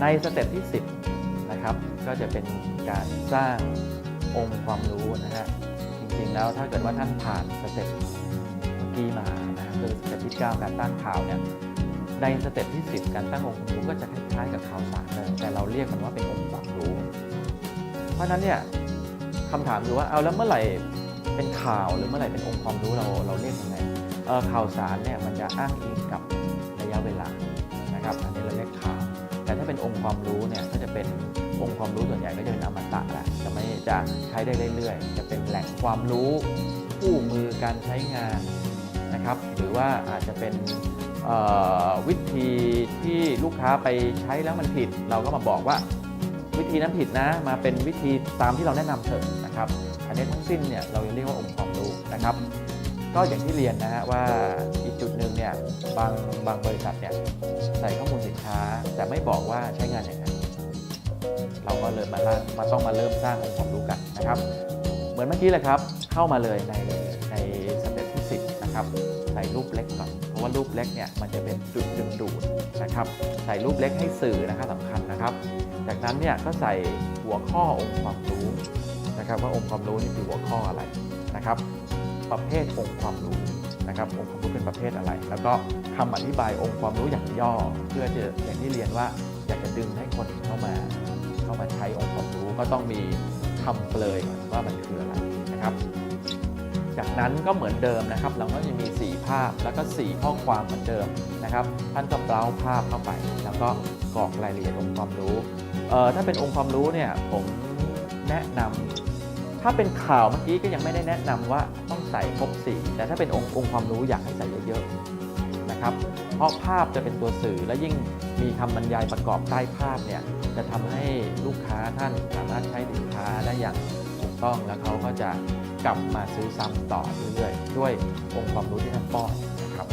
ในสเต็ปที่ 10 นะครับ ก็จะเป็นการสร้างองค์ความรู้นะฮะจริงๆแล้วถ้าเกิดว่าท่านผ่านสเต็ปเมื่อกี้มานะฮะคือสเต็ปที่ 9 การตั้งข่าวเนี่ยในสเต็ปที่ 10 การตั้งองค์ความรู้ก็จะคล้ายๆกับข่าวสารเลยแต่เราเรียกมันว่าเป็นองค์ความรู้ เพราะฉะนั้นเนี่ยคำถามคือว่าเอาแล้วเมื่อไหร่เป็นข่าวหรือเมื่อไหร่เป็นองค์ความรู้เราเราเรียกยังไงข่าวสารเนี่ยมันจะอ้างอิงกับ เป็นองค์ความรู้เนี่ยก็จะเป็นองค์ความรู้ส่วนใหญ่ก็จะเป็นอมตะแหละจะไม่จะใช้ได้เรื่อยๆ จะเป็นแหล่งความรู้คู่มือการใช้งานนะครับ หรือว่าอาจจะเป็นวิธีที่ลูกค้าไปใช้แล้วมันผิด เราก็มาบอกว่าวิธีนั้นผิดนะมาเป็นวิธีตามที่เราแนะนำเถอะนะครับอันนี้ทั้งสิ้นเนี่ยเราเรียกว่าองค์ความรู้นะครับ ก็อย่างที่เรียนนะฮะว่าอีกจุดหนึ่งเนี่ยบางบางบริษัทเนี่ยใส่ข้อมูลสินค้า แต่ไม่บอกว่าใช้งานอย่างไรเราก็เลยมาล่ามาต้องมาเริ่มสร้างองค์ความรู้กันนะครับ เหมือนเมื่อกี้เลยครับ เข้ามาเลยในในสเต็ปที่10นะครับใส่รูปเล็กก่อนเพราะว่ารูปเล็กเนี่ยมันจะเป็นจุดดึงดูดนะครับใส่รูปเล็กให้สื่อนะครับสำคัญนะครับ จากนั้นเนี่ยก็ใส่หัวข้อองค์ความรู้นะครับ ว่าองค์ความรู้นี่คือหัวข้ออะไรนะครับ ประเภทองค์ความรู้ นะครับองค์ความรู้เป็นประเภทอะไร แล้วก็คำอธิบายองค์ความรู้อย่างย่อ เพื่อจะอย่างที่เรียนว่าอยากจะดึงให้คนเข้ามาเข้ามาใช้องค์ความรู้ก็ต้องมีคำเปลยว่ามันคืออะไรนะครับ จากนั้นก็เหมือนเดิมนะครับ เราก็จะมี 4 ภาพแล้วก็ 4 ข้อความเหมือนเดิมนะครับ ท่านก็เปล่าภาพเข้าไป แล้วก็กรอกรายละเอียดองค์ความรู้เอ่อถ้าเป็นองค์ความรู้เนี่ยผมแนะนำ ถ้าเป็นข่าวเมื่อกี้ก็ยังไม่ได้แนะนำว่าต้องใส่ครบสีแต่ถ้าเป็นองค์องความรู้อยากให้ใส่เยอะๆนะครับ เพราะภาพจะเป็นตัวสื่อและยิ่งมีคำบรรยายประกอบใต้ภาพเนี่ยจะทำให้ลูกค้าท่านสามารถใช้สินค้าได้อย่างถูกต้องแล้วเขาก็จะกลับมาซื้อซ้ำต่อเรื่อยๆด้วยองค์ความรู้ที่ท่านป้อนนะครับ